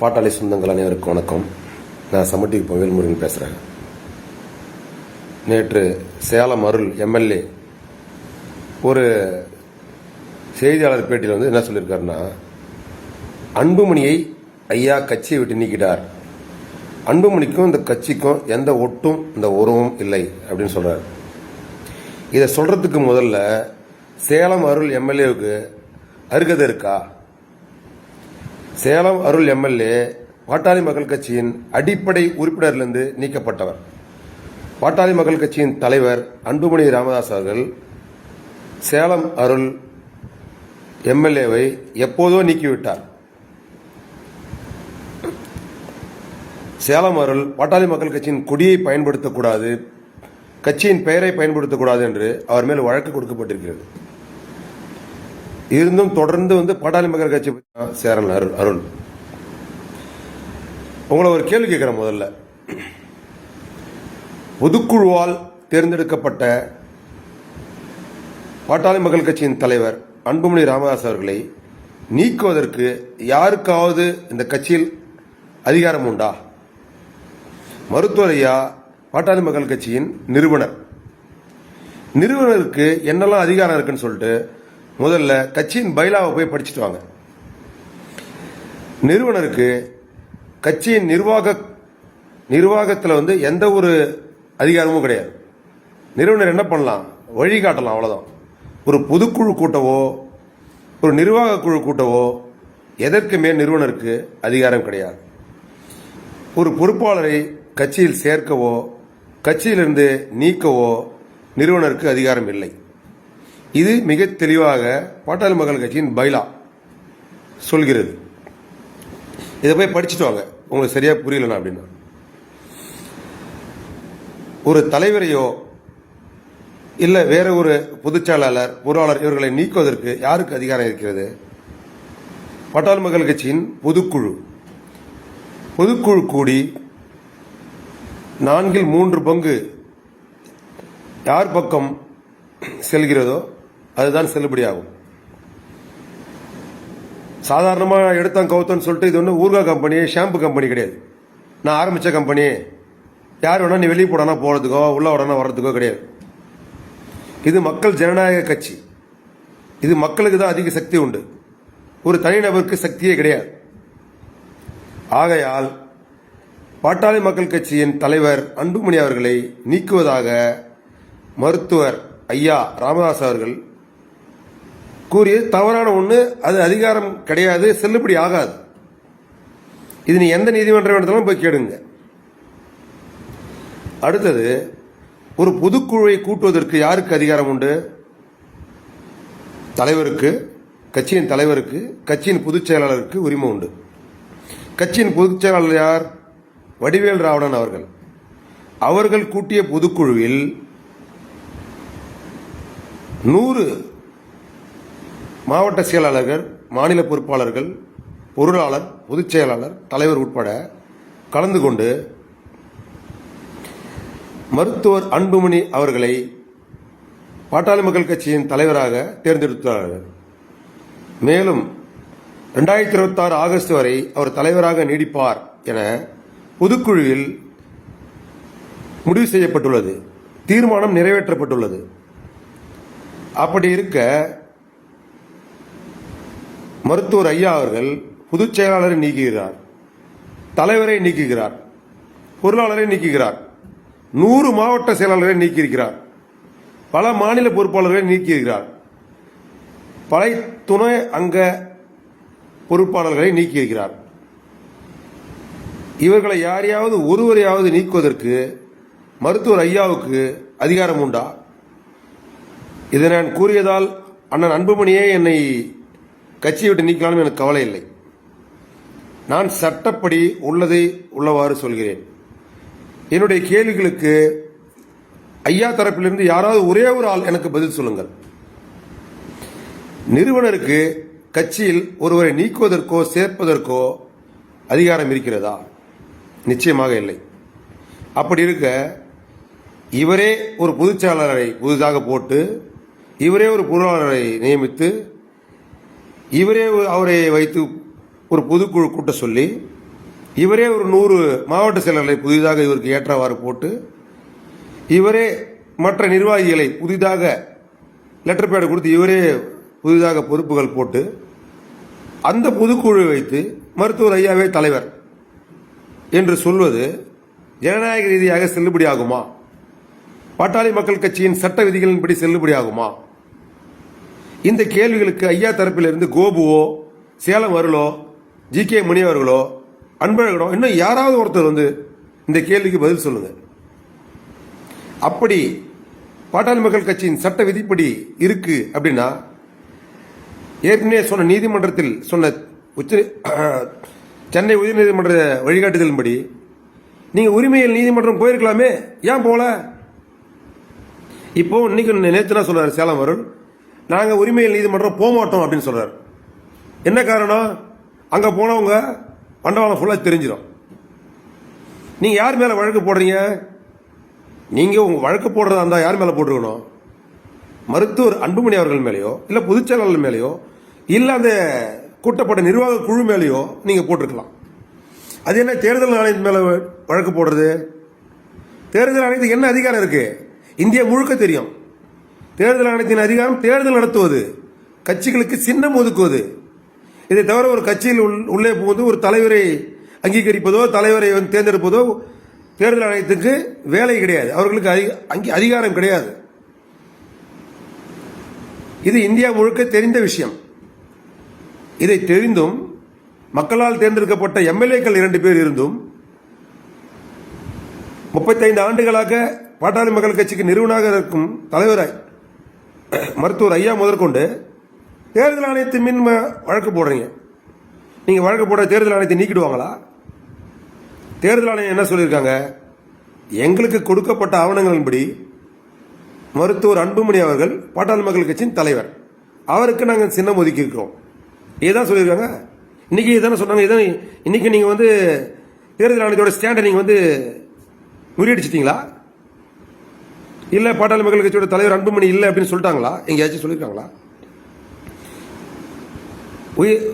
பாட்டாளி சொந்தங்கள் அனைவருக்கும் வணக்கம். நான் சமட்டி வேல்முருகன் பேசுகிறேன் நேற்று சேலம் அருள் எம்எல்ஏ ஒரு செய்தியாளர் பேட்டியில் வந்து என்ன சொல்லியிருக்காருன்னா அன்புமணியை ஐயா கட்சியை விட்டு நீக்கிட்டார். அன்புமணிக்கும் இந்த கட்சிக்கும் எந்த ஒட்டும் இந்த உறவும் இல்லை அப்படின்னு சொல்கிறார் இதை சொல்கிறதுக்கு முதல்ல சேலம் அருள் எம்எல்ஏவுக்கு அருகதை இருக்கா? சேலம் அருள் எம்எல்ஏ பாட்டாளி மக்கள் கட்சியின் அடிப்படை உறுப்பினரிலிருந்து நீக்கப்பட்டவர். பாட்டாளி மக்கள் கட்சியின் தலைவர் அன்புமணி ராமதாஸ் அவர்கள் சேலம் அருள் எம்எல்ஏவை எப்போதோ நீக்கிவிட்டார். சேலம் அருள் பாட்டாளி மக்கள் கட்சியின் கொடியை பயன்படுத்தக்கூடாது கட்சியின் பெயரை பயன்படுத்தக்கூடாது என்று அவர் மேல் வழக்கு கொடுக்கப்பட்டிருக்கிறது. இருந்தும் தொடர்ந்து வந்து பாட்டாளி மக்கள் கட்சி சேரன் அருள் அருள் உங்களை ஒரு கேள்வி கேட்குறேன் முதல்ல. பொதுக்குழுவால் தேர்ந்தெடுக்கப்பட்ட பாட்டாளி மக்கள் கட்சியின் தலைவர் அன்புமணி ராமதாஸ் அவர்களை நீக்குவதற்கு யாருக்காவது இந்த கட்சியில் அதிகாரம் உண்டா? மருத்துவரையா பாட்டாளி மக்கள் கட்சியின் நிறுவனர்? நிறுவனருக்கு என்னெல்லாம் அதிகாரம் இருக்குன்னு சொல்லிட்டு முதல்ல கட்சியின் பைலாவை போய் படிச்சுட்டு வாங்க. நிறுவனருக்கு கட்சியின் நிர்வாக நிர்வாகத்தில் வந்து எந்த ஒரு அதிகாரமும் கிடையாது. நிறுவனர் என்ன பண்ணலாம்? வழிகாட்டலாம் அவ்வளோதான் ஒரு பொதுக்குழு கூட்டவோ ஒரு நிர்வாக குழு கூட்டவோ எதற்குமே நிறுவனருக்கு அதிகாரம் கிடையாது. ஒரு பொறுப்பாளரை கட்சியில் சேர்க்கவோ கட்சியிலிருந்து நீக்கவோ நிறுவனருக்கு அதிகாரம் இல்லை. இது மிக தெளிவாக பாட்டாளி மக்கள் கட்சியின் பைலா சொல்கிறது. இதை போய் படிச்சுட்டு வாங்க. உங்களுக்கு சரியாக புரியலனா அப்படின்னா. ஒரு தலைவரையோ இல்லை வேற ஒரு பொதுச்செயலாளர் பொருளாளர் இவர்களை நீக்குவதற்கு யாருக்கு அதிகாரம் இருக்கிறது? பாட்டாளி மக்கள் கட்சியின் பொதுக்குழு. பொதுக்குழு கூடி நான்கில் மூன்று பங்கு யார் பக்கம் செல்கிறதோ அதுதான் செல்லுபடியாகும். சாதாரணமாக எடுத்தான் கவுத்தன்னு சொல்லிட்டு இது ஒன்றும் ஊர்கா கம்பெனி ஷாம்பு கம்பெனி கிடையாது. நான் ஆரம்பித்த கம்பெனி. யார் வேணால் நீ வெளியே போடனா போகிறதுக்கோ உள்ள உடனே வர்றதுக்கோ கிடையாது. இது மக்கள் ஜனநாயக கட்சி. இது மக்களுக்கு தான் அதிக சக்தி உண்டு. ஒரு தனிநபருக்கு சக்தியே கிடையாது. ஆகையால் பாட்டாளி மக்கள் கட்சியின் தலைவர் அன்புமணி அவர்களை நீக்குவதாக மருத்துவர் ஐயா ராமதாஸ் அவர்கள் கூறியது தவறான ஒன்று அது அதிகாரம் கிடையாது செல்லுபடி ஆகாது. இது நீ எந்த நீதிமன்றம் எடுத்தாலும் போய் கேடுங்க அடுத்தது ஒரு பொதுக்குழுவை கூட்டுவதற்கு யாருக்கு அதிகாரம் உண்டு? தலைவருக்கு கட்சியின் தலைவருக்கு கட்சியின் பொதுச் செயலாளருக்கு உரிமை உண்டு. கட்சியின் பொதுச் செயலாளர் யார்? வடிவேல் ராவணன் அவர்கள். அவர்கள் கூட்டிய பொதுக்குழுவில் நூறு மாவட்ட செயலாளர்கள் மாநில பொறுப்பாளர்கள் பொருளாளர் பொதுச் செயலாளர் தலைவர் உட்பட கலந்து கொண்டு மருத்துவர் அன்புமணி அவர்களை பாட்டாளி மக்கள் கட்சியின் தலைவராக தேர்ந்தெடுத்தார்கள். மேலும் ரெண்டாயிரத்தி இருபத்தி ஆறு ஆகஸ்ட் வரை அவர் தலைவராக நீடிப்பார் என பொதுக்குழுவில் முடிவு செய்யப்பட்டுள்ளது. தீர்மானம் நிறைவேற்றப்பட்டுள்ளது. அப்படி இருக்க மருத்துவர் ஐயா அவர்கள் பொதுச் செயலாளரை நீக்குகிறார் தலைவரை நீக்குகிறார் பொருளாளரை நீக்குகிறார் நூறு மாவட்ட செயலாளரை நீக்கியிருக்கிறார் பல மாநில பொறுப்பாளர்களை நீக்கியிருக்கிறார். பல துணை அங்க பொறுப்பாளர்களை நீக்கியிருக்கிறார். இவர்களை யாரையாவது ஒருவரையாவது நீக்குவதற்கு மருத்துவர் ஐயாவுக்கு அதிகாரம் உண்டா? இதை நான் கூறியதால் அண்ணன் அன்புமணியே என்னை கட்சியை விட்டு நீக்கலாம்னு எனக்கு கவலை இல்லை. நான் சட்டப்படி உள்ளதை உள்ளவாறு சொல்கிறேன். என்னுடைய கேள்விகளுக்கு ஐயா தரப்பிலிருந்து யாராவது ஒரே ஒரு ஆள் எனக்கு பதில் சொல்லுங்கள். நிறுவனருக்கு கட்சியில் ஒருவரை நீக்குவதற்கோ சேர்ப்பதற்கோ அதிகாரம் இருக்கிறதா? நிச்சயமாக இல்லை. அப்படி இருக்க இவரே ஒரு பொதுச்செயலாளரை புதிதாக போட்டு இவரே ஒரு பொருளாளரை நியமித்து இவரே அவரை வைத்து ஒரு பொதுக்குழு கூட்ட சொல்லி இவரே ஒரு நூறு மாவட்ட செயலர்களை புதிதாக இவருக்கு ஏற்றவாறு போட்டு இவரே மற்ற நிர்வாகிகளை புதிதாக லெட்டர் பேடு கொடுத்து இவரே புதிதாக பொறுப்புகள் போட்டு அந்த பொதுக்குழு வைத்து மருத்துவர் ஐயாவே தலைவர் என்று சொல்வது ஜனநாயக ரீதியாக செல்லுபடியாகுமா? பாட்டாளி மக்கள் கட்சியின் சட்ட விதிகளின்படி செல்லுபடியாகுமா? இந்த கேள்விகளுக்கு ஐயா தரப்பிலிருந்து கோபுவோ சேலம் அருளோ ஜி கே மணி அவர்களோ அன்பழகனோ இன்னும் யாராவது ஒருத்தர் வந்து இந்த கேள்விக்கு பதில் சொல்லுங்க. அப்படி பாட்டாளி மக்கள் கட்சியின் சட்ட விதிப்படி இருக்கு அப்படின்னா ஏற்கனவே சொன்ன நீதிமன்றத்தில் சொன்ன உச்ச சென்னை உயர்நீதிமன்ற வழிகாட்டுதலின்படி நீங்கள் உரிமையில் நீதிமன்றம் போயிருக்கலாமே ஏன் போகல? இப்போ இன்னைக்கு நேற்று என்ன சொன்னார் சேலம் அருள் நாங்கள் உரிமையில் நீதிமன்றம் போக மாட்டோம் அப்படின்னு சொல்கிறார் என்ன காரணம்? அங்கே போனவங்க பண்டவாளம் ஃபுல்லாக தெரிஞ்சிடும் நீங்கள் யார் மேலே வழக்கு போடுறீங்க? நீங்கள் உங்கள் வழக்கு போடுறதா இருந்தால் யார் மேலே போட்டுருக்கணும் மருத்துவர் அன்புமணி அவர்கள் மேலேயோ இல்லை பொதுச்செயலாளர் மேலேயோ இல்லை அந்த கூட்டப்பட்ட நிர்வாக குழு மேலேயோ நீங்கள் போட்டிருக்கலாம். அது என்ன தேர்தல் ஆணையத்து மேலே வழக்கு போடுறது? தேர்தல் ஆணையத்துக்கு என்ன அதிகாரம் இருக்குது இந்தியா முழுக்க தெரியும். தேர்தல் ஆணையத்தின் அதிகாரம் தேர்தல் நடத்துவது கட்சிகளுக்கு சின்னம் ஒதுக்குவது. இதை தவிர ஒரு கட்சியில் உள்- உள்ளே புகுந்து ஒரு தலைவரை அங்கீகரிப்பதோ தலைவரை வந்து தேர்ந்தெடுப்பதோ தேர்தல் ஆணையத்துக்கு வேலை கிடையாது. அவர்களுக்கு அங்கே அங்கி- அதிகாரம் கிடையாது. இது இந்தியா முழுக்க தெரிந்த விஷயம். இதை தெரிந்தும் மக்களால் தேர்ந்தெடுக்கப்பட்ட எம்எல்ஏக்கள் இரண்டு பேர் இருந்தும் முப்பத்தைந்து ஆண்டுகளாக பாட்டாளி மக்கள் கட்சிக்கு நிறுவனாக இருக்கும் தலைவராய் மருத்துவர் ஐயா முதற்கொண்டு தேர்தல் ஆணையத்தின் மின் வழக்கு போடுறீங்க. நீங்கள் வழக்கு போட தேர்தல் ஆணையத்தை நீக்கிடுவாங்களா? தேர்தல் ஆணையம் என்ன சொல்லியிருக்காங்க? எங்களுக்கு கொடுக்கப்பட்ட ஆவணங்களின்படி மருத்துவர் அன்புமணி அவர்கள் பாட்டாளி மக்கள் கட்சியின் தலைவர். அவருக்கு நாங்கள் சின்னம் ஒதுக்கி இருக்கிறோம் இதுதான் சொல்லியிருக்காங்க. இன்னைக்கு இதானே சொன்னாங்க. இதான் இன்றைக்கி நீங்கள் வந்து தேர்தல் ஆணையத்தோட ஸ்டாண்டை நீங்கள் வந்து முறியடிச்சிட்டிங்களா? இல்லை பாட்டாளி மக்கள் கட்சியோட தலைவர் அன்புமணி இல்லை அப்படின்னு சொல்லிட்டாங்களா? எங்கேயாச்சும் சொல்லியிருக்காங்களா உயிர்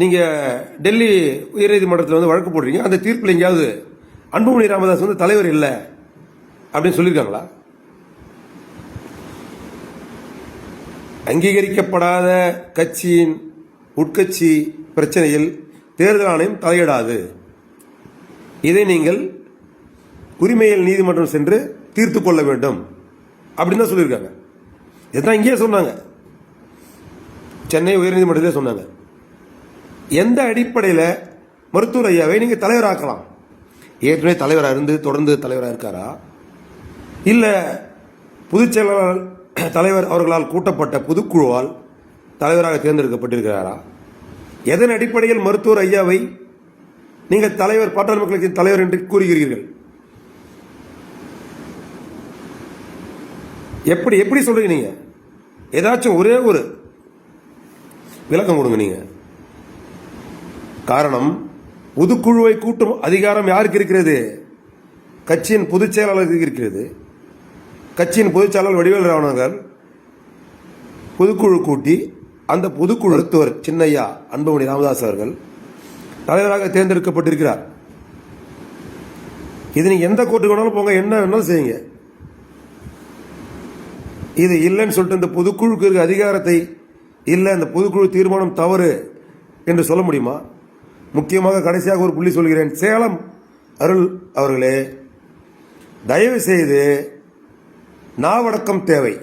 நீங்கள் டெல்லி உயர்நீதிமன்றத்தில் வந்து வழக்கு போடுறீங்க. அந்த தீர்ப்பில் எங்கேயாவது அன்புமணி ராமதாஸ் வந்து தலைவர் இல்லை அப்படின்னு சொல்லியிருக்காங்களா அங்கீகரிக்கப்படாத கட்சியின் உட்கட்சி பிரச்சனையில் தேர்தல் ஆணையம் தலையிடாது. இதை நீங்கள் உரிமையில் நீதிமன்றம் சென்று தீர்த்து கொள்ள வேண்டும். அப்படின்னு தான் சொல்லியிருக்காங்க. இதுதான் இங்கேயே சொன்னாங்க. சென்னை உயர்நீதிமன்றத்திலே சொன்னாங்க. எந்த அடிப்படையில் மருத்துவர் ஐயாவை நீங்கள் தலைவராக்கலாம்? ஏற்கனவே தலைவராக இருந்து தொடர்ந்து தலைவராக இருக்காரா? இல்லை பொதுச் செயலாளர் தலைவர் அவர்களால் கூட்டப்பட்ட பொதுக்குழுவால் தலைவராக தேர்ந்தெடுக்கப்பட்டிருக்கிறாரா? எதன் அடிப்படையில் மருத்துவர் ஐயாவை நீங்கள் தலைவர் பாட்டாளி மக்களுக்கு தலைவர் என்று கூறுகிறீர்கள்? எப்படி எப்படி சொல்றீங்க நீங்க? ஏதாச்சும் ஒரே ஒரு விளக்கம் கொடுங்க நீங்க. காரணம் பொதுக்குழுவை கூட்டும் அதிகாரம் யாருக்கு இருக்கிறது? கட்சியின் பொதுச் செயலாளருக்கு இருக்கிறது. கட்சியின் பொதுச் செயலாளர் வடிவேல் ராவணர்கள் பொதுக்குழு கூட்டி அந்த பொதுக்குழு மருத்துவர் சின்னையா அன்புமணி ராமதாஸ் அவர்கள் தலைவராக தேர்ந்தெடுக்கப்பட்டிருக்கிறார். இது நீங்க எந்த கோர்ட்டுக்கு வேணாலும் போங்க என்ன வேணாலும் செய்யுங்க. இது இல்லைன்னு சொல்லிட்டு இந்த பொதுக்குழுக்கு இருக்க அதிகாரத்தை இல்லை இந்த பொதுக்குழு தீர்மானம் தவறு என்று சொல்ல முடியுமா? முக்கியமாக கடைசியாக ஒரு புள்ளி சொல்கிறேன். சேலம் அருள் அவர்களே தயவு செய்து நாவடக்கம் தேவை.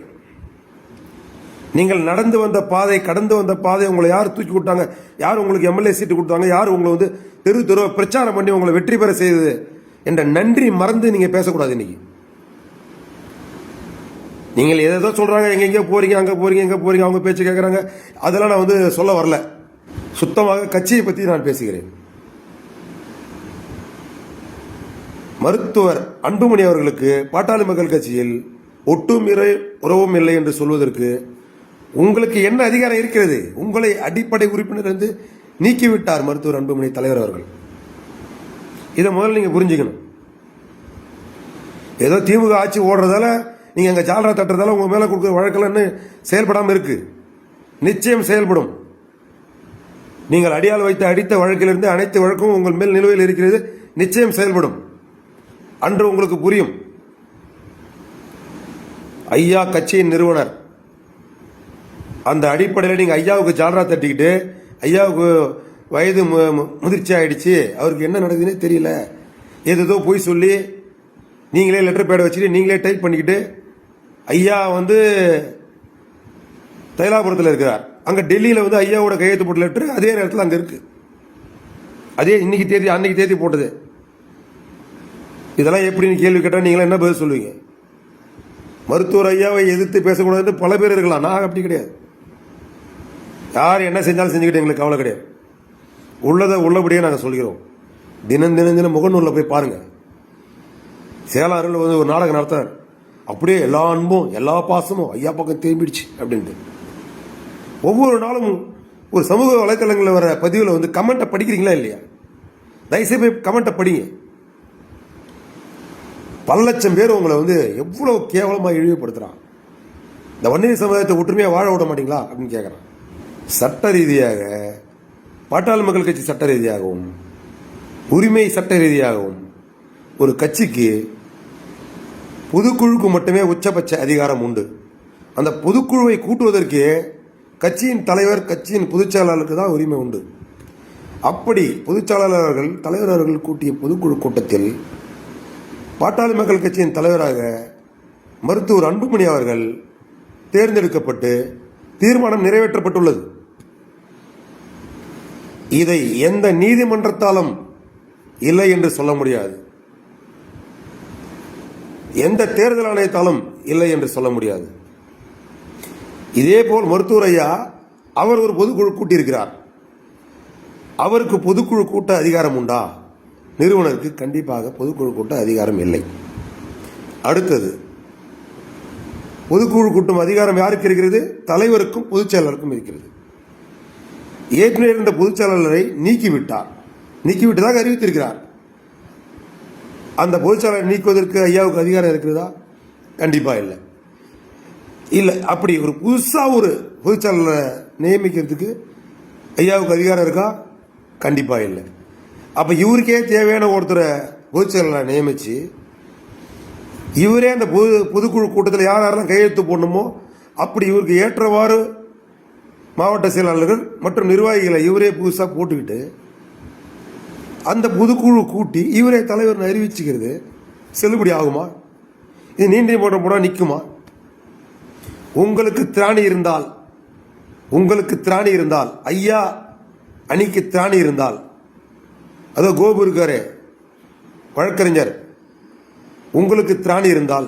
நீங்கள் நடந்து வந்த பாதை கடந்து வந்த பாதை உங்களை யார் தூக்கி விட்டாங்க யார் உங்களுக்கு எம்எல்ஏ சீட்டு கொடுத்தாங்க? யார் உங்களை வந்து தெரு தெருவை பிரச்சாரம் பண்ணி உங்களை வெற்றி பெற செய்தது? என்ற நன்றி மறந்து நீங்கள் பேசக்கூடாது இன்னைக்கு. நீங்கள் எதோ சொல்கிறாங்க எங்க எங்க போகிறீங்க அங்கே போகிறீங்க எங்க போகிறீங்க அவங்க பேச்சு கேட்குறாங்க அதெல்லாம் நான் வந்து சொல்ல வரல. சுத்தமாக கட்சியை பற்றி நான் பேசுகிறேன். மருத்துவர் அன்புமணி அவர்களுக்கு பாட்டாளி மக்கள் கட்சியில் ஒட்டும் இறை உறவும் இல்லை என்று சொல்வதற்கு உங்களுக்கு என்ன அதிகாரம் இருக்கிறது? உங்களை அடிப்படை உறுப்பினர் இருந்து நீக்கிவிட்டார் மருத்துவர் அன்புமணி தலைவர் அவர்கள். இதை முதல்ல நீங்கள் புரிஞ்சுக்கணும். ஏதோ திமுக ஆட்சி ஓடுறதால நீங்கள் அங்கே ஜாலரா தட்டுறதால உங்கள் மேலே கொடுக்குற வழக்கெல்லாம் செயல்படாமல் இருக்குது நிச்சயம் செயல்படும். நீங்கள் அடியால் வைத்து அடித்த வழக்கிலிருந்து அனைத்து வழக்கும் உங்கள் மேல் நிலுவையில் இருக்கிறது. நிச்சயம் செயல்படும். அன்று உங்களுக்கு புரியும். ஐயா கட்சியின் நிறுவனர். அந்த அடிப்படையில் நீங்கள் ஐயாவுக்கு ஜாலரா தட்டிக்கிட்டு ஐயாவுக்கு வயது மு- முதிர்ச்சி ஆயிடுச்சு. அவருக்கு என்ன நடக்குதுன்னே தெரியல. ஏதேதோ போய் சொல்லி நீங்களே லெட்டர் பேட வச்சுட்டு நீங்களே டைப் பண்ணிக்கிட்டு ஐயா வந்து தைலாபுரத்தில் இருக்கிறார். அங்கே டெல்லியில் வந்து ஐயாவோட கையெழுத்து போட்ட லெட்ரு அதே நேரத்தில் அங்கே இருக்குது அதே இன்னைக்கு தேதி அன்னைக்கு தேதி போட்டது. இதெல்லாம் எப்படின்னு கேள்வி கேட்டால் நீங்களாம் என்ன பதில் சொல்லுவீங்க? மருத்துவர் ஐயாவை எதிர்த்து பேசக்கூடாதுன்னு பல பேர் இருக்கலாம். நான் அப்படி கிடையாது. யார் என்ன செஞ்சாலும் செஞ்சுக்கிட்டு எங்களுக்கு கவலை கிடையாது. உள்ளதை உள்ளபடியே நாங்கள் சொல்கிறோம். தினம் தினம் தினம் முகநூலில் போய் பாருங்கள் சேலாரில் வந்து ஒரு நாடகம் நடத்தார் அப்படியே எல்லா அன்பும் எல்லா பாசமும் ஐயா பக்கம் திரும்பிடுச்சு அப்படின்ட்டு. ஒவ்வொரு நாளும் ஒரு சமூக வலைத்தளங்களில் வர பதிவில் வந்து கமெண்ட்டை படிக்கிறீங்களா இல்லையா? தயவுசெய்து போய் கமெண்ட்டை படிங்க. பல லட்சம் பேர் உங்களை வந்து எவ்வளவு கேவலமாக இழிவுபடுத்துகிறான் இந்த வன்னிய சமுதாயத்தை ஒற்றுமையாக வாழ விட மாட்டீங்களா அப்படின்னு கேட்குறான் சட்ட ரீதியாக பாட்டாளி மக்கள் கட்சி சட்ட ரீதியாகவும் உரிமை சட்ட ரீதியாகவும் ஒரு கட்சிக்கு பொதுக்குழுக்கு மட்டுமே உச்சபட்ச அதிகாரம் உண்டு. அந்த பொதுக்குழுவை கூட்டுவதற்கு கட்சியின் தலைவர் கட்சியின் பொதுச்செயலாளருக்கு தான் உரிமை உண்டு. அப்படி பொதுச்செயலாளர்கள் தலைவர் அவர்கள் கூட்டிய பொதுக்குழு கூட்டத்தில் பாட்டாளி மக்கள் கட்சியின் தலைவராக மருத்துவர் அன்புமணி அவர்கள் தேர்ந்தெடுக்கப்பட்டு தீர்மானம் நிறைவேற்றப்பட்டுள்ளது. இதை எந்த நீதிமன்றத்தாலும் இல்லை என்று சொல்ல முடியாது. எந்த தேர்தல் ஆணையத்தாலும் இல்லை என்று சொல்ல முடியாது. இதே போல் மருத்துவர் ஐயா அவர் ஒரு பொதுக்குழு கூட்டியிருக்கிறார். அவருக்கு பொதுக்குழு கூட்ட அதிகாரம் உண்டா? நிறுவனருக்கு கண்டிப்பாக பொதுக்குழு கூட்ட அதிகாரம் இல்லை. அடுத்தது பொதுக்குழு கூட்டும் அதிகாரம் யாருக்கு இருக்கிறது? தலைவருக்கும் பொதுச் செயலாளருக்கும் இருக்கிறது. ஏற்கனவே இருந்த பொதுச் செயலாளரை நீக்கிவிட்டார். நீக்கிவிட்டதாக அறிவித்திருக்கிறார். அந்த பொதுச் நீக்குவதற்கு ஐயாவுக்கு அதிகாரம் இருக்கிறதா? கண்டிப்பாக இல்லை. இல்லை அப்படி ஒரு புதுசாக ஒரு பொதுச் நியமிக்கிறதுக்கு ஐயாவுக்கு அதிகாரம் இருக்கா? கண்டிப்பாக இல்லை. அப்போ இவருக்கே தேவையான ஒருத்தரை பொதுச்செயலாளரை நியமித்து இவரே அந்த பொது பொதுக்குழு கூட்டத்தில் யார் யாரெல்லாம் கையெழுத்து போடணுமோ அப்படி இவருக்கு ஏற்றவாறு மாவட்ட செயலாளர்கள் மற்றும் நிர்வாகிகளை இவரே புதுசாக போட்டுக்கிட்டு அந்த பொதுக்குழு கூட்டி இவரே தலைவர் அறிவிச்சுக்கிறது செல்லுபடி ஆகுமா? இது நீதிமன்றம் போனால் நிற்குமா உங்களுக்கு திராணி இருந்தால் உங்களுக்கு திராணி இருந்தால் ஐயா அணிக்கு திராணி இருந்தால். அதோ கோபு இருக்காரு வழக்கறிஞர். உங்களுக்கு திராணி இருந்தால்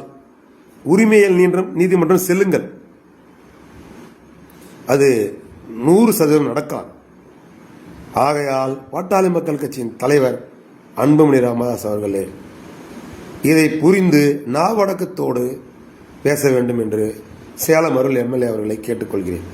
உரிமையல் நீன்றம் நீதிமன்றம் செல்லுங்கள். அது நூறு சதவீதம் நடக்காது. ஆகையால் பாட்டாளி மக்கள் கட்சியின் தலைவர் அன்புமணி ராமதாஸ் அவர்களே இதை புரிந்து நாவடக்கத்தோடு பேச வேண்டும் என்று சேலம் அருள் எம்எல்ஏ அவர்களை கேட்டுக்கொள்கிறேன்.